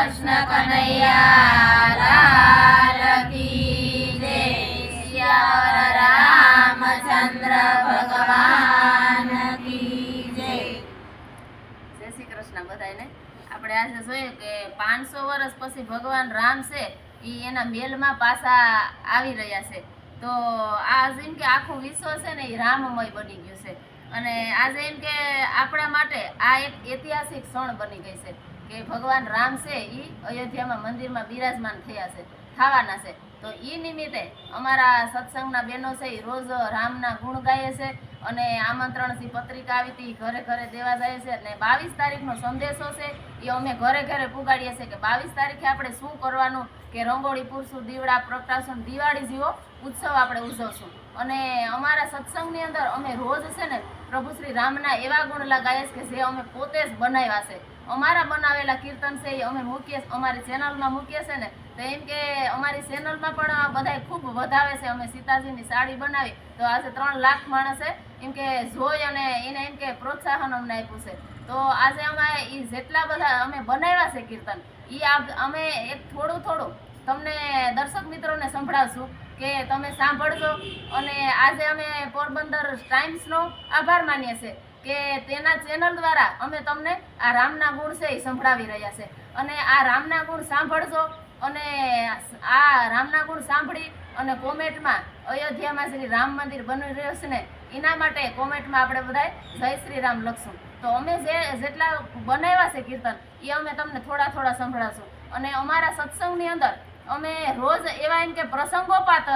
કૃષ્ણ કનૈયા રામચંદ્ર ભગવાન જય. શ્રી કૃષ્ણ બધાને આપણે આજે જોયું કે પાંચસો વર્ષ પછી ભગવાન રામ છે એ એના મેલમાં પાછા આવી રહ્યા છે. તો આ જેમ કે આખું વિશ્વ છે ને એ રામમય બની ગયું છે. અને આજે એમ કે આપણા માટે આ એક ઐતિહાસિક ક્ષણ બની ગઈ છે. કે ભગવાન રામ છે એ અયોધ્યામાં મંદિરમાં બિરાજમાન થયા છે, થવાના છે. તો એ નિમિત્તે અમારા સત્સંગના બહેનો છે એ રોજ રામના ગુણ ગાય છે અને આમંત્રણથી પત્રિકા આવી હતી ઘરે ઘરે દેવા જાય છે અને બાવીસ તારીખનો સંદેશો છે એ અમે ઘરે ઘરે પુગાડીએ છીએ કે બાવીસ તારીખે આપણે શું કરવાનું કે રંગોળી પૂરશું, દીવડા પ્રકાશન દિવાળી જેવો ઉત્સવ આપણે ઉજવશું. અને અમારા સત્સંગની અંદર અમે રોજ છે ને પ્રભુ શ્રી રામના એવા ગુણ લગાવીએ કે જે અમે પોતે જ બનાવ્યા છે. અમારા બનાવેલા કીર્તન છે એ અમે મૂકીએ અમારી ચેનલમાં મૂકીએ છે ને, તો એમ કે અમારી ચેનલમાં પણ બધાય ખૂબ વધાવે છે. અમે સીતાજીની સાડી બનાવી. તો આજે ત્રણ લાખ માણસે એમ કે જોઈ અને એને એમ કે પ્રોત્સાહન અમને આપ્યું છે. તો આજે અમે એ જેટલા બધા અમે બનાવ્યા છે કીર્તન એ અમે એક થોડું થોડું તમને દર્શક મિત્રોને સંભળાવશું કે તમે સાંભળજો. અને આજે અમે પોરબંદર ટાઈમ્સનો આભાર માનીએ છીએ. કે તેના ચેનલ દ્વારા અમે તમને આ રામના ગુણ છે એ સંભળાવી રહ્યા છે. અને આ રામના ગુણ સાંભળજો અને આ રામના ગુણ સાંભળી અને કોમેન્ટમાં અયોધ્યામાં શ્રી રામ મંદિર બની રહ્યું છે ને, એના માટે કોમેન્ટમાં આપણે બધાય જય શ્રી રામ લખશું. તો અમે જે જેટલા બનાવ્યા છે કીર્તન, એ અમે તમને થોડા થોડા સંભળાશું. અને અમારા સત્સંગની અંદર અમે રોજ એવા એમ કે પ્રસંગોપાત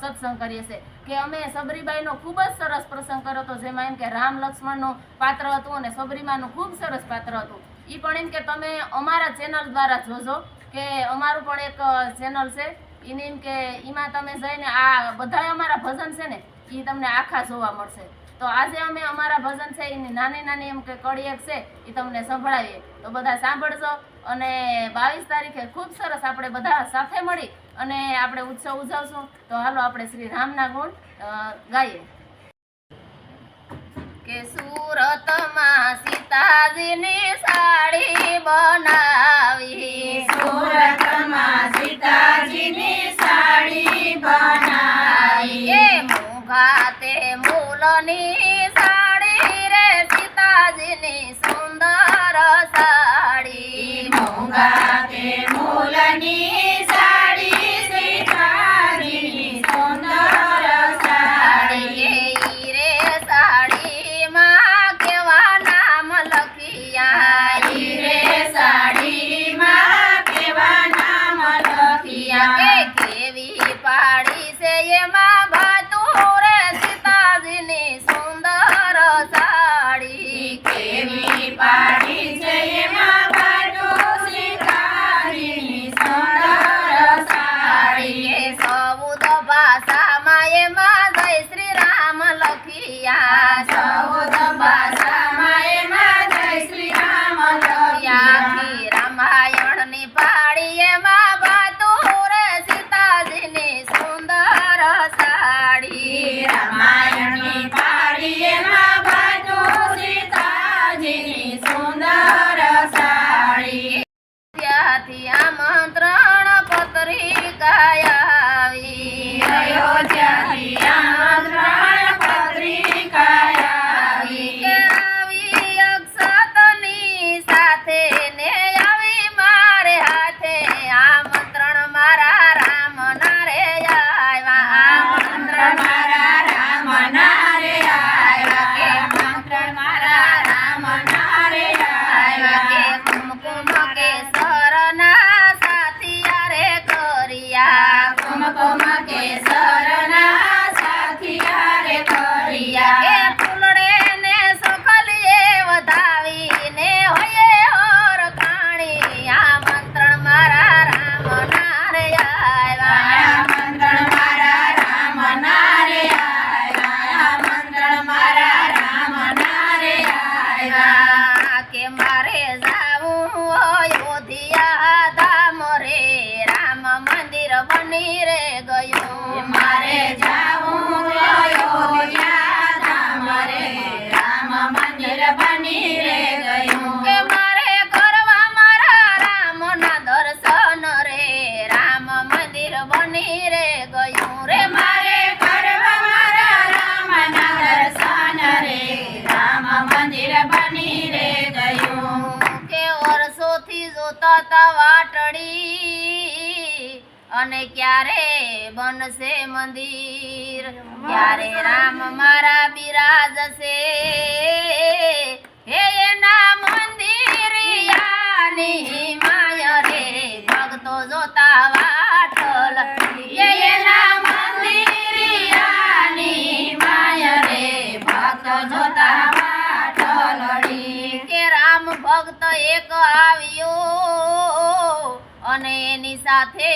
સત્સંગ કરીએ છીએ કે અમે સબરીબાઈનો ખૂબ જ સરસ પ્રસંગ કર્યો હતો, જેમાં એમ કે રામ લક્ષ્મણનું પાત્ર હતું અને સબરીમાનું ખૂબ સરસ પાત્ર હતું. એ પણ એમ કે તમે અમારા ચેનલ દ્વારા જોજો કે અમારું પણ એક ચેનલ છે. એને એમ કે એમાં તમે જઈને આ બધાય અમારા ભજન છે ને એ તમને આખા જોવા મળશે. તો આજે અમે અમારા ભજન છે એની નાની નાની એમ કે કડી એક છે એ તમને સંભળાવીએ. તો બધા સાંભળજો અને બાવીસ તારીખે ખૂબ સરસ આપણે બધા સાથે મળી અને આપણે ઉત્સવ ઉજવશું. તો હાલો આપણે શ્રી રામના ગુણ ગાઈએ. કે સુરતમાં સીતાજીની સાડી બનાવી. સુરતમાં સીતાજીની સાડી બનાવી. એ મૂંઘા તે મૂલની સાડી રે ક્યારે બનશે મંદિર? ક્યારે રામ મારા બિરાજશે? હે એના મંદિર યાની માય રે ભક્તો જોતા વાઠલ હે એના મંદિર યાની માય રે ભક્તો જોતા વાઠલ કે ભક્ત એક આવ્યો. અને એની સાથે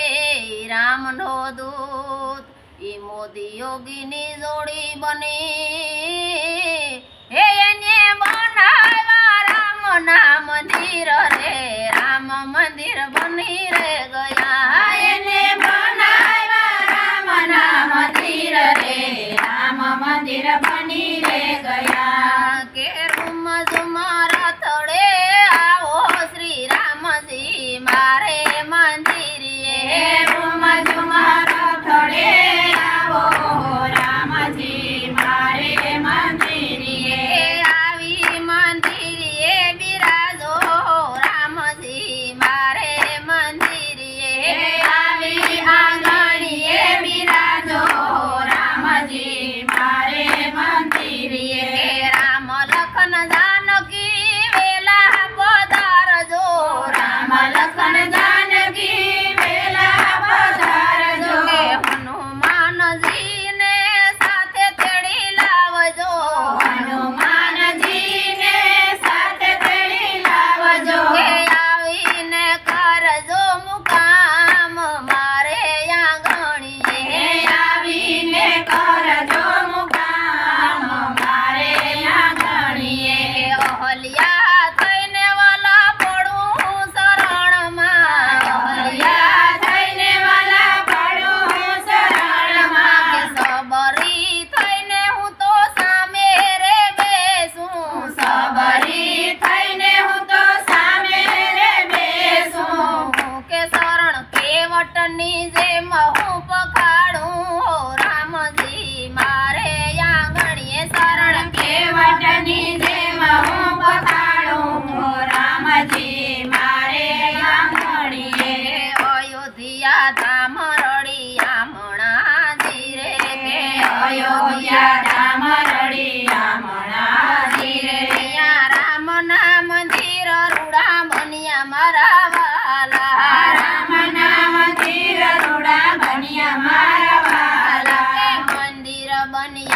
રામનો દૂત. એ મોદી યોગીની જોડી બની. હે એને બનાવ્યા રામ ના મંદિર રે, રામ મંદિર બની રે ગયા. એને બનાવ્યા રામ ના મંદિર રે, રામ મંદિર બની રે ગયા. money.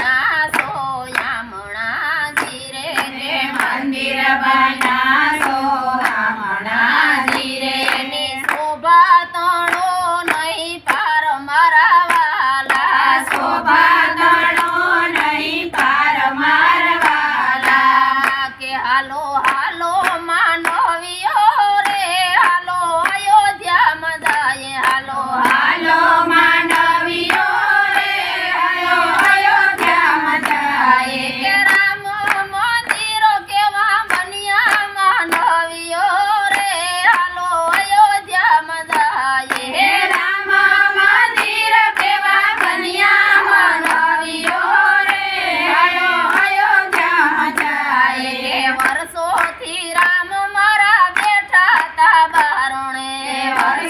Hare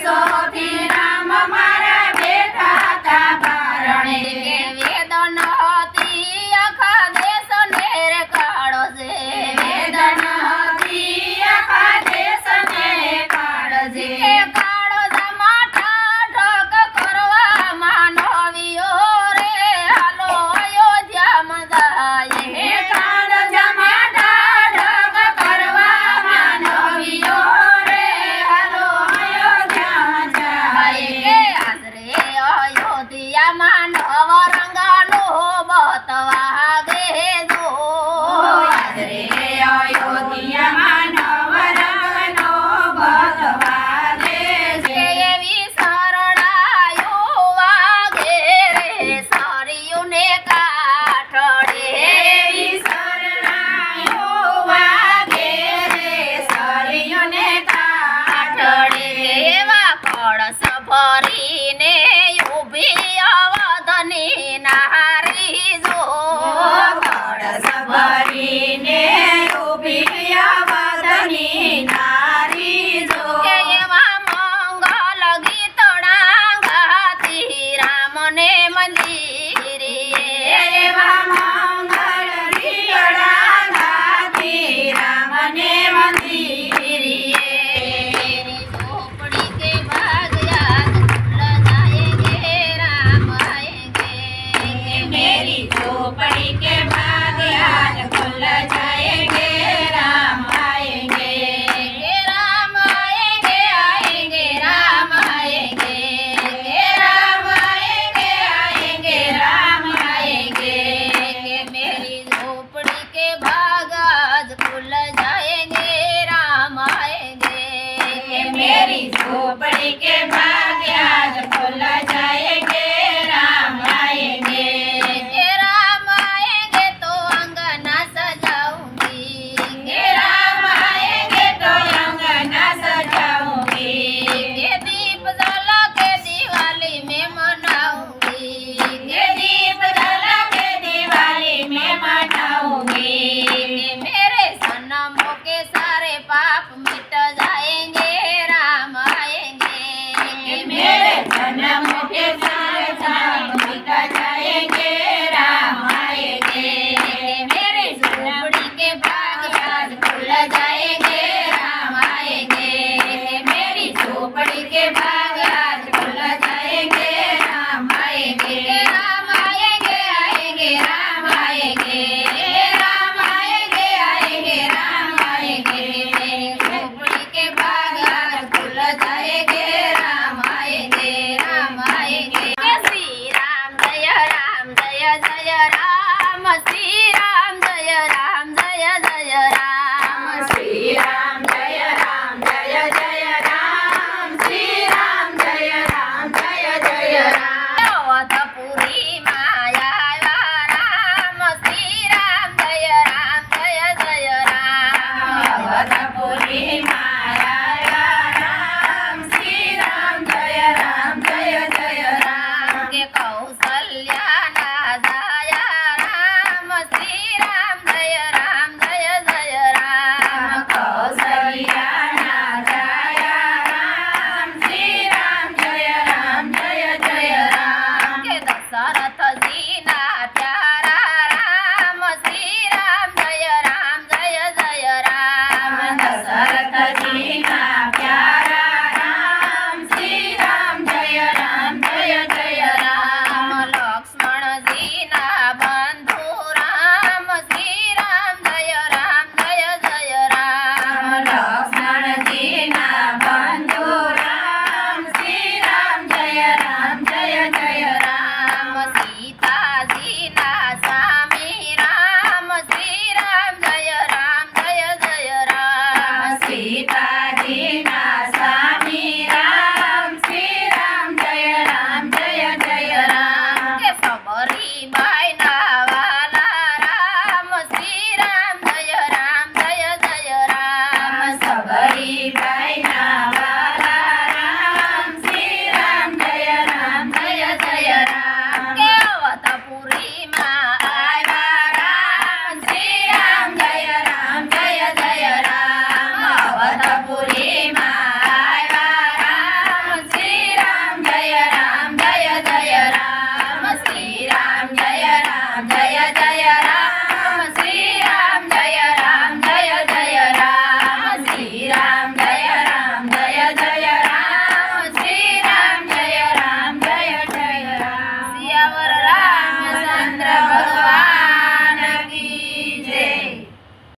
yeah